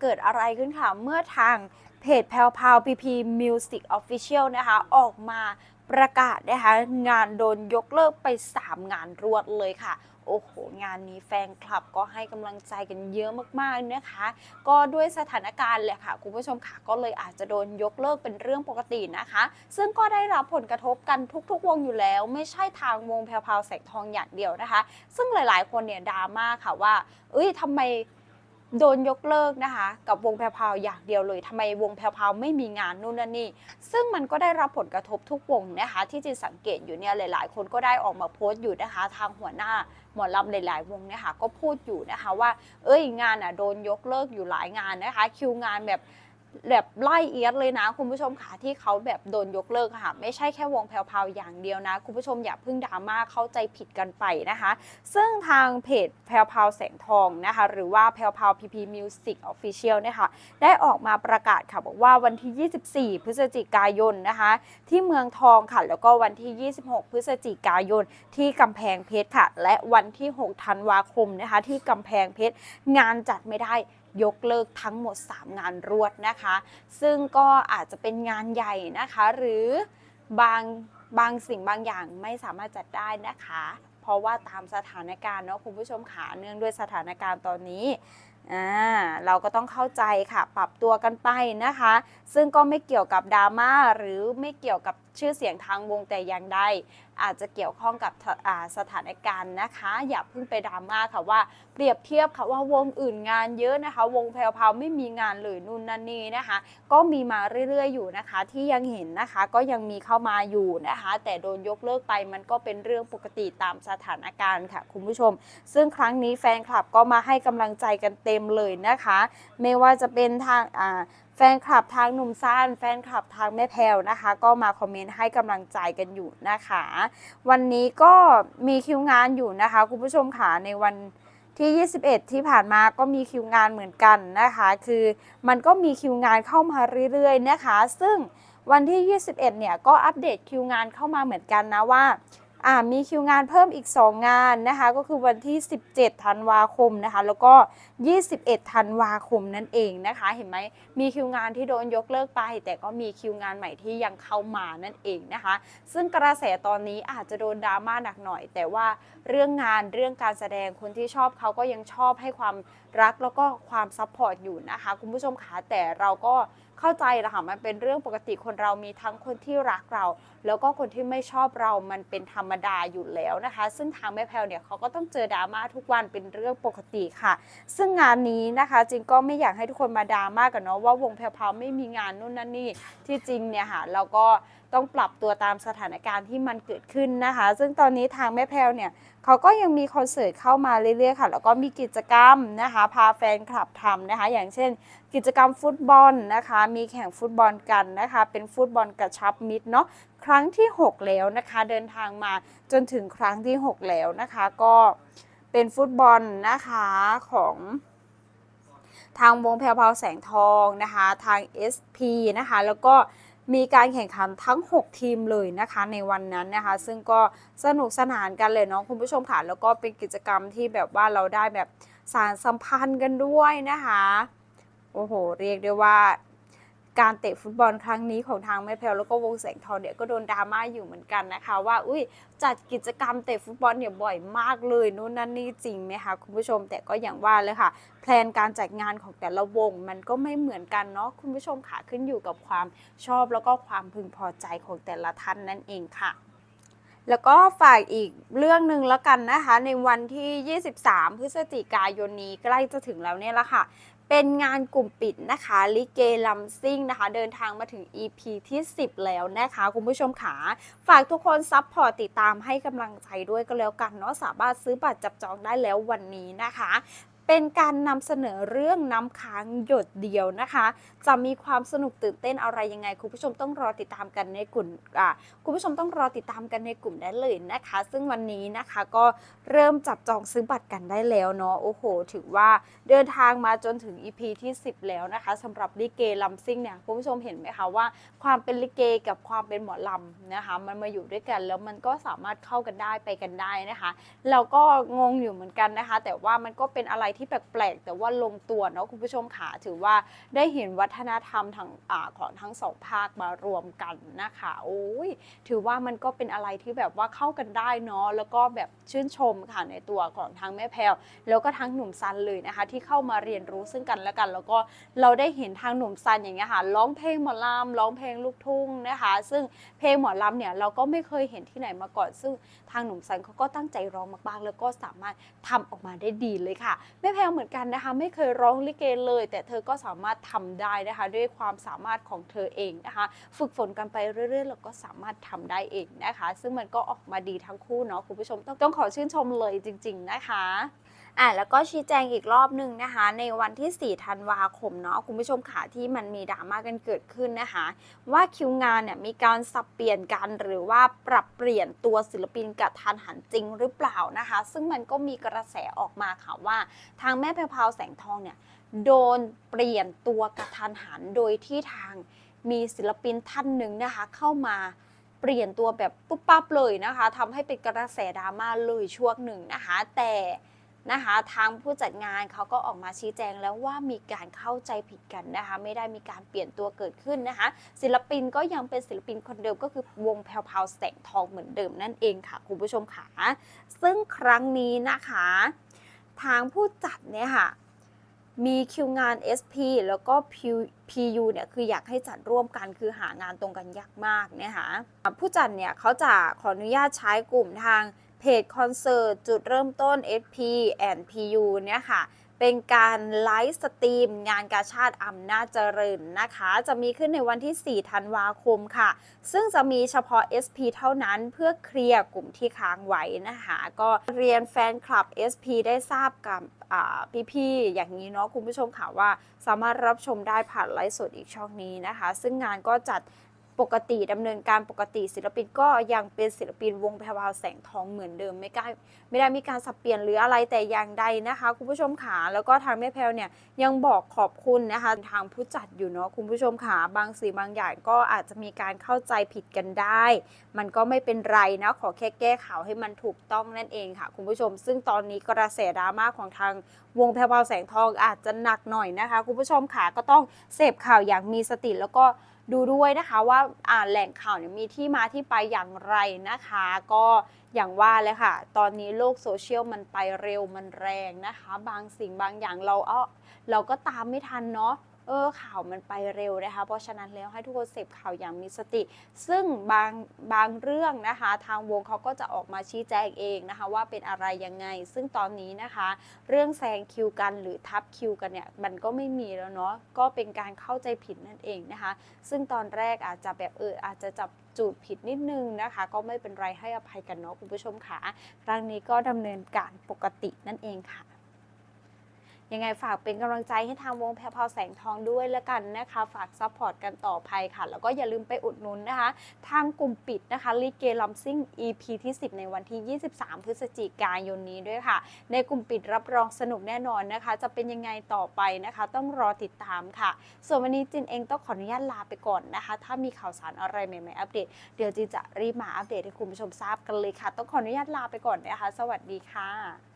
เกิดอะไรขึ้นค่ะ เมื่อทางเพจแพลวพาวพีพีมิวสิกออฟฟิเชียลนะคะ ออกมาประกาศนะคะงานโดนยกเลิกไป 3 งานรวดเลยค่ะ โอ้โห งานนี้แฟนคลับก็ให้กำลังใจกันเยอะมากๆนะคะ ก็ด้วยสถานการณ์แหละค่ะ คุณผู้ชมค่ะ ก็เลยอาจจะโดนยกเลิกเป็นเรื่องปกตินะคะ ซึ่งก็ได้รับผลกระทบกันทุกๆ วงอยู่แล้ว ไม่ใช่ทางวงแพรวพาวแสงทองอย่างเดียวนะคะ ซึ่งหลายๆ คนเนี่ยดราม่าค่ะว่า เอ้ยทำไม โดนยกเลิกนะคะ กับวงแพรพาวอย่างเดียวเลยทำไมวงแพรพาวไม่มีงานนู่นนั่นนี่ซึ่งมันก็ได้รับผลกระทบทุกวงนะคะที่จินสังเกตอยู่เนี่ยหลาย ๆ คนก็ได้ออกมาโพสต์อยู่นะคะ ทางหัวหน้าหมอลำหลาย ๆ วงเนี่ยค่ะก็พูดอยู่นะคะว่า เอ้ยงานอะโดนยกเลิกอยู่หลายงานนะคะ คิวงานแบบ แบบไล่เอียดเลยนะ คุณผู้ชมค่ะที่เขาแบบโดนยกเลิกค่ะไม่ใช่แค่วงแพรวๆอย่างเดียวนะ คุณผู้ชมอย่าเพิ่งดราม่าเข้าใจผิดกันไปนะคะ ซึ่งทางเพจแพรวพราวแสงทองนะคะ หรือว่าแพรวพราวพีพีมิวสิกออฟฟิเชียลเนี่ยค่ะได้ออกมาประกาศค่ะบอกว่าวันที่ 24 พฤศจิกายนนะคะ ที่เมืองทองค่ะ แล้วก็วันที่ 26 พฤศจิกายน ที่กำแพงเพชรค่ะ และวันที่ 6 ธันวาคมนะคะ ที่กำแพงเพชรงานจัดไม่ได้ ยกเลิกทั้งหมด 3 งานรวดนะคะ ซึ่งก็อาจจะเป็นงานใหญ่นะคะ หรือบางบางสิ่งบางอย่างไม่สามารถจัดได้นะคะ เพราะว่าตามสถานการณ์เนาะคุณผู้ชมขาเนื่องด้วยสถานการณ์ตอนนี้เราก็ต้องเข้าใจค่ะ ปรับตัวกันไปนะคะ ซึ่งก็ไม่เกี่ยวกับดราม่าหรือไม่เกี่ยวกับชื่อเสียงทางวงแต่อย่างใด อาจจะเกี่ยวข้องกับสถานการณ์นะคะ อย่าเพิ่งไปดราม่าค่ะว่าเปรียบเทียบค่ะว่าวงอื่นงานเยอะนะคะ วงแพรวพาไม่มีงานเลยนู่นนั่นนี่นะคะ ก็มีมาเรื่อยๆอยู่นะคะ ที่ยังเห็นนะคะก็ยังมีเข้ามาอยู่นะคะ แต่โดนยกเลิกไปมันก็เป็นเรื่องปกติตามสถานการณ์ค่ะคุณผู้ชม ซึ่งครั้งนี้แฟนคลับก็มาให้กำลังใจกันเต็มเลยนะคะ ไม่ว่าจะเป็นทางอ่าแฟนคลับทางหนุ่มซ่านแฟนคลับทางแม่แพลวนะคะ ก็มาคอมเมนต์ให้กำลังใจกันอยู่นะคะ วันนี้ก็มีคิวงานอยู่นะคะคุณผู้ชมค่ะในวันที่ 21 ที่ผ่านมาก็มีคิวงานเหมือนกันนะคะ คือมันก็มีคิวงานเข้ามาเรื่อยๆนะคะ ซึ่งวันที่ 21 เนี่ยก็อัปเดตคิวงานเข้ามาเหมือนกันนะว่าอ่า มีคิวงานเพิ่มอีก 2 งานนะคะ ก็คือวันที่ 17 ธันวาคมนะคะ แล้วก็ 21 ธันวาคมนั่นเองนะคะ เห็นไหมมีคิวงานที่โดนยกเลิกไป แต่ก็มีคิวงานใหม่ที่ยังเข้ามานั่นเองนะคะ ซึ่งกระแสตอนนี้อาจจะโดนดราม่าหนักหน่อย แต่ว่าเรื่องงานเรื่องการแสดงคนที่ชอบเขาก็ยังชอบให้ความรักแล้วก็ความซัพพอร์ตอยู่นะคะ คุณผู้ชมคะแต่เราก็ เข้าใจแหละคะมันเป็นเรื่องปกติคนเรามีทั้งคนที่รักเรา แล้วก็คนที่ไม่ชอบเรามันเป็นธรรมดาอยู่แล้วนะคะ ซึ่งทางแม่แพลวเนี่ยเขาก็ต้องเจอดราม่าทุกวันเป็นเรื่องปกติค่ะ ซึ่งงานนี้นะคะจริงก็ไม่อยากให้ทุกคนมาดราม่ากันเนาะว่าวงแพลวไม่มีงานนู่นนั่นนี่ที่จริงเนี่ยค่ะเราก็ ต้องปรับตัวตามสถานการณ์ที่มันเกิดขึ้นนะคะ ซึ่งตอนนี้ทางแม่แพลวเนี่ยเขาก็ยังมีคอนเสิร์ตเข้ามาเรื่อยๆค่ะ แล้วก็มีกิจกรรมนะคะ พาแฟนคลับทำนะคะ อย่างเช่น กิจกรรมฟุตบอลนะคะ มีแข่งฟุตบอลกันนะคะ เป็นฟุตบอลกระชับมิตรเนาะครั้งที่ 6 แล้วนะคะ เดินทางมาจนถึงครั้งที่ 6 แล้วนะคะ ก็เป็นฟุตบอลนะคะของทางวงแพรวพราวแสงทองนะคะ ทาง SP นะคะ แล้วก็ มีการแข่งขันทั้ง 6 ทีมเลยนะคะในวันนั้นนะคะ ซึ่งก็สนุกสนานกันเลยเนาะคุณผู้ชมค่ะแล้วก็เป็นกิจกรรมที่แบบว่าเราได้แบบสารสัมพันธ์กันด้วยนะคะ โอ้โห เรียกได้ว่า การเตะฟุตบอลครั้งนี้ของทางแม่แพลวแล้วก็วงแสงทองเนี่ยก็โดนดราม่าอยู่เหมือนกันนะคะ ว่าอุ้ยจัดกิจกรรมเตะฟุตบอลเนี่ยบ่อยมากเลยนู่นนั่นนี่จริงไหมคะคุณผู้ชมแต่ก็อย่างว่าเลยค่ะ แพลนการจัดงานของแต่ละวงมันก็ไม่เหมือนกันเนาะคุณผู้ชมค่ะขึ้นอยู่กับความชอบแล้วก็ความพึงพอใจของแต่ละท่านนั่นเองค่ะแล้วก็ฝากอีกเรื่องหนึ่งแล้วกันนะคะ ในวันที่ 23 พฤศจิกายนนี้ใกล้จะถึงแล้วเนี่ยละค่ะ เป็นงานกลุ่มปิดนะคะลิเกลัมซิ่งนะคะ เดินทางมาถึง EP ที่ 10 แล้วนะคะ คุณผู้ชมขาฝากทุกคนซับพอร์ตติดตามให้กำลังใจด้วยก็แล้วกันเนาะสามารถซื้อบัตรจับจองได้แล้ววันนี้นะคะ เป็นการนำเสนอเรื่องน้ำค้างหยดเดียวนะคะ จะมีความสนุกตื่นเต้นอะไรยังไง คุณผู้ชมต้องรอติดตามกันในกลุ่มอ่าคุณผู้ชมต้องรอติดตามกันในกลุ่มได้เลยนะคะ ซึ่งวันนี้นะคะก็เริ่มจับจองซื้อบัตรกันได้แล้วเนาะโอ้โห ถือว่าเดินทางมาจนถึง EP ที่ 10 แล้วนะคะสำหรับลิเกลัมซิ่งเนี่ยคุณผู้ชมเห็นไหมคะว่า ความเป็นลิเกกับความเป็นหมอลำนะคะ มันมาอยู่ด้วยกันแล้วมันก็สามารถเข้ากันได้ไปกันได้นะคะ เราก็งงอยู่เหมือนกันนะคะ แต่ว่ามันก็เป็นอะไรที่ที่แปลกๆ แต่ว่าลงตัวเนาะคุณผู้ชมค่ะถือว่าได้เห็นวัฒนธรรมทางอของทั้งสองภาคมารวมกันนะคะโอ้ยถือว่ามันก็เป็นอะไรที่แบบว่าเข้ากันได้เนาะแล้วก็แบบชื่นชมค่ะในตัวของทั้งแม่แพลวแล้วก็ทั้งหนุ่มซันเลยนะคะ ที่เข้ามาเรียนรู้ซึ่งกันและกัน แล้วก็เราได้เห็นทางหนุ่มซันอย่างเงี้ยค่ะร้องเพลงหมอลำร้องเพลงลูกทุ่งนะคะ ซึ่งเพลงหมอลำเนี่ยเราก็ไม่เคยเห็นที่ไหนมาก่อน ซึ่งทางหนุ่มซันเขาก็ตั้งใจร้องมากๆ แล้วก็สามารถทำออกมาได้ดีเลยค่ะแม่แพลวเหมือนกันนะคะ ไม่เคยร้องลิเกเลย แต่เธอก็สามารถทำได้นะคะ ด้วยความสามารถของเธอเองนะคะ ฝึกฝนกันไปเรื่อยๆ แล้วก็สามารถทำได้เองนะคะ ซึ่งมันก็ออกมาดีทั้งคู่เนาะคุณผู้ชมต้องต้องขอชื่นชมเลยจริง ๆนะคะ อะแล้วก็ชี้แจงอีกรอบหนึ่งนะคะ ในวันที่ 4 ธันวาคมเนาะคุณผู้ชมค่ะที่มันมีดราม่ากันเกิดขึ้นนะคะ ว่าคิวงานเนี่ยมีการสับเปลี่ยนกันหรือว่าปรับเปลี่ยนตัวศิลปินกับทันหันจริงหรือเปล่านะคะ ซึ่งมันก็มีกระแสออกมาค่ะว่า ทางแม่แพรวพาวแสงทองเนี่ยโดนเปลี่ยนตัวกระทันหันโดยที่ทางมีศิลปินท่านหนึ่งนะคะ เข้ามาเปลี่ยนตัวแบบปุ๊บปั๊บเลยนะคะทำให้เป็นกระแสดราม่าเลยช่วงหนึ่งนะคะ แต่ นะคะทางผู้จัดงานเขาก็ออกมาชี้แจงแล้วว่ามีการเข้าใจผิดกันนะคะ ไม่ได้มีการเปลี่ยนตัวเกิดขึ้นนะคะ ศิลปินก็ยังเป็นศิลปินคนเดิมก็คือวงแพรวพราวแสงทองเหมือนเดิมนั่นเองค่ะคุณผู้ชมค่ะซึ่งครั้งนี้นะคะ ทางผู้จัดเนี่ยค่ะมีคิวงาน SP แล้วก็ PU เนี่ยคืออยากให้จัดร่วมกันคือหางานตรงกันยากมากเนี่ยค่ะผู้จัดเนี่ยเขาจะขออนุญาตใช้กลุ่มทาง เพจคอนเสิร์ตจุดเริ่มต้น SP and PU เนี่ยค่ะ เป็นการไลฟ์สตรีมงานกาชาติอำนาจเจริญนะคะ จะมีขึ้นในวันที่ 4 ธันวาคมค่ะ ซึ่งจะมีเฉพาะ SP เท่านั้นเพื่อเคลียร์กลุ่มที่ค้างไว้นะคะ ก็เรียนแฟนคลับ SP ได้ทราบกับพี่ๆ อย่างนี้เนาะคุณผู้ชมค่ะว่า สามารถรับชมได้ผ่านไลฟ์สดอีกช่องนี้นะคะ ซึ่งงานก็จัด ปกติดำเนินการปกติศิลปินก็ยังเป็นศิลปินวงแพรวาวแสงทองเหมือนเดิมไม่กล้าไม่ได้มีการสับเปลี่ยนหรืออะไรแต่อย่างใดนะคะ คุณผู้ชมขาแล้วก็ทางแม่แพรวเนี่ยยังบอกขอบคุณนะคะทางผู้จัดอยู่เนาะคุณผู้ชมขาบางสิ่งบางอย่างก็อาจจะมีการเข้าใจผิดกันได้ มันก็ไม่เป็นไรนะขอแค่แก้ข่าวให้มันถูกต้องนั่นเองค่ะ คุณผู้ชม ซึ่งตอนนี้กระแสดราม่าของทางวงแพรวาวแสงทองอาจจะหนักหน่อยนะคะ คุณผู้ชมค่ะก็ต้องเสพข่าวอย่างมีสติแล้วก็ ดูด้วยนะคะว่าอ่าแหล่งข่าวเนี่ยมีที่มาที่ไปอย่างไรนะคะ ก็อย่างว่าเลยค่ะ ตอนนี้โลกโซเชียลมันไปเร็วมันแรงนะคะ บางสิ่งบางอย่างเราเออเราก็ตามไม่ทันเนาะ ออข่าวมันไปเร็วนะคะ เพราะฉะนั้นแล้วให้ทุกคนเสพข่าวอย่างมีสติ ซึ่งบางบางเรื่องนะคะ ทางวงเขาก็จะออกมาชี้แจงเองนะคะ ว่าเป็นอะไรยังไง ซึ่งตอนนี้นะคะ เรื่องแซงคิวกันหรือทับคิวกันเนี่ยมันก็ไม่มีแล้วเนาะก็เป็นการเข้าใจผิดนั่นเองนะคะ ซึ่งตอนแรกอาจจะแบบเอออาจจะจับจูดผิดนิดนึงนะคะ ก็ไม่เป็นไรให้อภัยกันเนาะคุณผู้ชมค่ะครั้งนี้ก็ดำเนินการปกตินั่นเองค่ะ ยังไงฝากเป็นกำลังใจให้ทางวงแพรพาวแสงทองด้วยแล้วกันนะคะ ฝากซัพพอร์ตกันต่อไปค่ะ แล้วก็อย่าลืมไปอุดหนุนนะคะ ทางกลุ่มปิดนะคะลิเกลัมซิ่ง EP ที่ 10 ในวันที่ 23 พฤศจิกายนนี้ด้วยค่ะ ในกลุ่มปิดรับรองสนุกแน่นอนนะคะ จะเป็นยังไงต่อไปนะคะ ต้องรอติดตามค่ะ ส่วนวันนี้จินเองต้องขออนุญาตลาไปก่อนนะคะ ถ้ามีข่าวสารอะไรใหม่ๆอัปเดต เดี๋ยวจินจะรีบมาอัปเดตให้คุณผู้ชมทราบกันเลยค่ะ ต้องขออนุญาตลาไปก่อนนะคะ สวัสดีค่ะ